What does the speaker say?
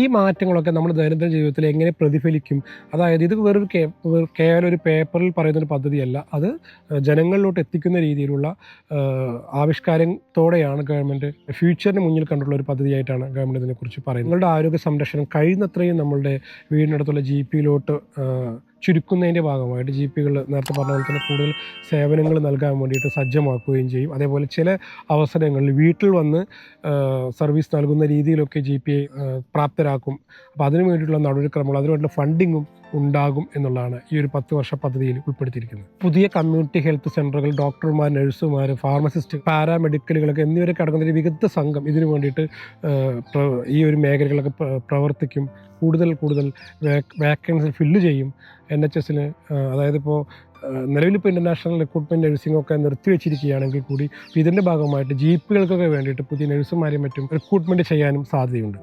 ഈ മാറ്റങ്ങളൊക്കെ നമ്മുടെ ദൈനംദിന ജീവിതത്തിൽ എങ്ങനെ പ്രതിഫലിക്കും? അതായത് ഇത് വെറൊരു കേ കേവലം ഒരു പേപ്പറിൽ പറയുന്ന ഒരു പദ്ധതിയല്ല. അത് ജനങ്ങളിലോട്ട് എത്തിക്കുന്ന രീതിയിലുള്ള ആവിഷ്കാരത്തോടെയാണ് ഗവൺമെന്റ് ഫ്യൂച്ചറിന് മുന്നിൽ കണ്ടുള്ള ഒരു പദ്ധതിയായിട്ടാണ് ഗവൺമെന്റ് ഇതിനെക്കുറിച്ച് പറയുന്നത്. നിങ്ങളുടെ ആരോഗ്യ സംരക്ഷണം കഴിയുന്നത്രയും നമ്മളുടെ വീടിനടുത്തുള്ള ജി പിയിലോട്ട് ചുരുക്കുന്നതിന്റെ ഭാഗമായിട്ട് ജി പികൾ നേരത്തെ പറഞ്ഞ പോലെ തന്നെ കൂടുതൽ സേവനങ്ങൾ നൽകാൻ വേണ്ടിയിട്ട് സജ്ജമാക്കുകയും ചെയ്യും. അതേപോലെ ചില അവസരങ്ങളിൽ വീട്ടിൽ വന്ന് സർവീസ് നൽകുന്ന രീതിയിലൊക്കെ ജി പി പ്രാപ്തരാക്കും. അപ്പോൾ അതിനു വേണ്ടിയിട്ടുള്ള നടപടിക്രമങ്ങൾ അതിനുവേണ്ടിയുള്ള ഫണ്ടിങ്ങും ഉണ്ടാകും എന്നുള്ളതാണ് ഈ ഒരു പത്ത് വർഷ പദ്ധതിയിൽ ഉൾപ്പെടുത്തിയിരിക്കുന്നത്. പുതിയ കമ്മ്യൂണിറ്റി ഹെൽത്ത് സെന്ററുകൾ ഡോക്ടർമാർ നഴ്സുമാർ ഫാർമസിസ്റ്റ് പാരാമെഡിക്കലുകളൊക്കെ എന്നിവരൊക്കെ അടങ്ങുന്ന ഒരു വിദഗ്ധ സംഘം ഇതിനു വേണ്ടിയിട്ട് ഈ ഒരു മേഖലകളൊക്കെ പ്രവർത്തിക്കും. കൂടുതൽ കൂടുതൽ വാക്കൻസി ഫില്ല് ചെയ്യും. എൻ എച്ച് എസിന് അതായത് ഇപ്പോൾ നിലവിലിപ്പോൾ ഇന്റർനാഷണൽ റിക്രൂട്ട്മെന്റ് നഴ്സിംഗ് ഒക്കെ നിർത്തിവെച്ചിരിക്കുകയാണെങ്കിൽ കൂടി ഇതിന്റെ ഭാഗമായിട്ട് ജീപ്പുകൾക്കൊക്കെ വേണ്ടിയിട്ട് പുതിയ നഴ്സുമാരെയും മറ്റും റിക്രൂട്ട്മെന്റ് ചെയ്യാനും സാധ്യതയുണ്ട്.